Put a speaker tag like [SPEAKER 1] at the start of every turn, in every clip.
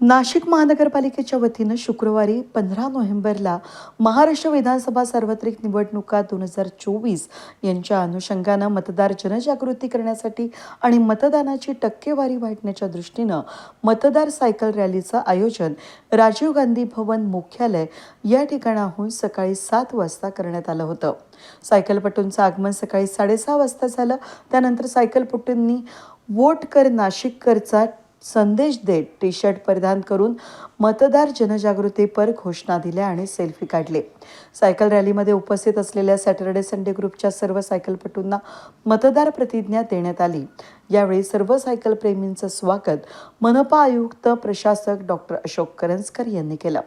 [SPEAKER 1] नाशिक महानगरपालिकेच्या वतीनं शुक्रवारी पंधरा नोव्हेंबरला महाराष्ट्र विधानसभा सार्वत्रिक निवडणुका दोन हजार चोवीस यांच्या अनुषंगानं मतदार जनजागृती करण्यासाठी आणि मतदानाची टक्केवारी वाढण्याच्या दृष्टीनं मतदार सायकल रॅलीचं आयोजन राजीव गांधी भवन मुख्यालय या ठिकाणाहून सकाळी सात वाजता करण्यात आलं होतं. सायकलपटूंचं आगमन सकाळी साडेसहा वाजता झालं. त्यानंतर सायकलपटूंनी वोट कर नाशिककरचा संदेश देत टी शर्ट परिधान करून मतदार जनजागृतीपर घोषणा दिल्या आणि सेल्फी काढले. सायकल रॅलीमध्ये उपस्थित असलेल्या सॅटर्डे संडे ग्रुपच्या सर्व सायकलपटूंना मतदार प्रतिज्ञा देण्यात आली. यावेळी सर्व सायकल प्रेमींचं स्वागत मनपा आयुक्त प्रशासक डॉक्टर अशोक करंजकर यांनी केलं.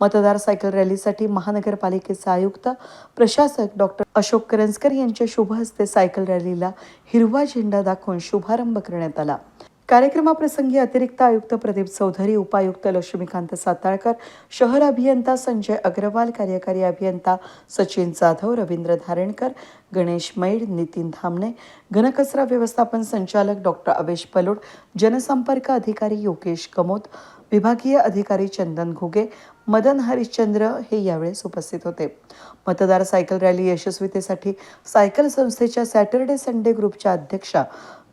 [SPEAKER 1] मतदार सायकल रॅलीसाठी महानगरपालिकेचे आयुक्त प्रशासक डॉक्टर अशोक करंजकर यांच्या शुभ हस्ते सायकल रॅलीला हिरवा झेंडा दाखवून शुभारंभ करण्यात आला. कार्यक्रमाप्रसंगी अतिरिक्त आयुक्त प्रदीप चौधरी उपायुक्त लक्ष्मीकांत साताळकर शहर अभियंता संजय अग्रवाल कार्यकारी अभियंता सचिन जाधव रवींद्र धारणकर गणेश मैड नितीन धामणे घनकचरा व्यवस्थापन संचालक डॉक्टर अवेश पलोड जनसंपर्क अधिकारी योगेश कमोत विभागीय अधिकारी चंदन घुगे मदन हरिश्चंद्र हे यावेळेस उपस्थित होते. मतदार सायकल रॅली यशस्वीतेसाठी सायकल संस्थेच्या सॅटर्डे संडे ग्रुपच्या अध्यक्षा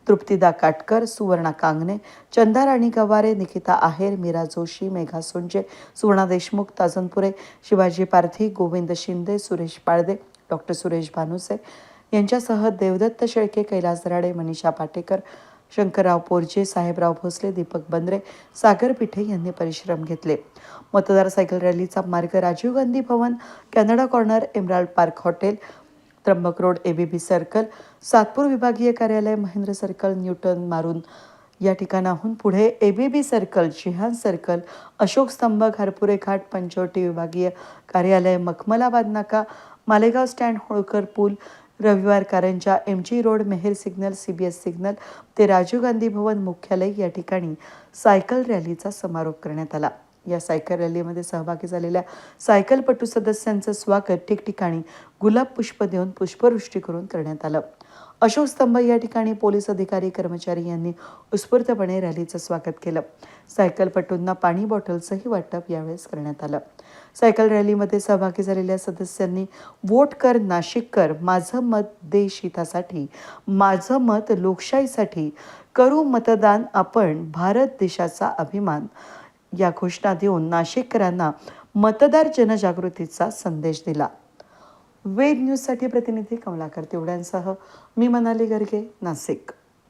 [SPEAKER 1] तृप्तिदा काटकर सुवर्णा कांगणे चंदा राणी गवारे निकिता आहेर मीरा जोशी मेघा सोंजे सुवर्णा देशमुख ताजनपुरे शिवाजी पारधी गोविंद शिंदे सुरेश पाळदे डॉक्टर सुरेश भानुसे. यांच्यासह देवदत्त शेळके कैलास दराडे मनीषा पाटेकर शंकरराव पोरजे साहेबराव भोसले दीपक बंद्रे सागर पिठे यांनी परिश्रम घेतले. मतदार सायकल रॅलीचा मार्ग Rajiv Gandhi Bhavan Canada corner Emerald park hotel Trimbak road ABB circle Satpur विभागीय कार्यालय महेंद्र सर्कल न्यूटन मारून. या ठिकाणाहून पुढे ABB circle Sheehan circle Ashok Stambh Gharpure घाट पंचवटी विभागीय कार्यालय मखमलाबाद नाका मालेगाव स्टँड होळकर पूल Raviwar Karanja M G road Meher signal C B S signal ते राजीव गांधी भवन मुख्यालय या ठिकाणी सायकल रॅलीचा समारोप करण्यात आला. या सायकल रॅलीमध्ये सहभागी झालेल्या सायकलपटू सदस्यांचं स्वागत ठिकठिकाणी गुलाब पुष्प देऊन पुष्पवृष्टी करून करण्यात आलं. अशोक स्तंभ या ठिकाणी पोलीस अधिकारी कर्मचारी यांनी उत्स्फूर्तपणे रॅलीचं स्वागत केलं. सायकलपटूंना पाणी बॉटलचंही वाटप यावेळेस करण्यात आलं. सायकल रॅलीमध्ये सहभागी झालेल्या सदस्यांनी वोट कर नाशिक कर माझं मत देश हितासाठी माझं मत लोकशाहीसाठी करू मतदान आपण भारत देशाचा अभिमान या घोषणा देऊन नाशिककरांना मतदार जनजागृतीचा संदेश दिला. वेद न्यूजसाठी प्रतिनिधी कमलाकर तेवढ्यांसह मी मनाली गर्गे नाशिक.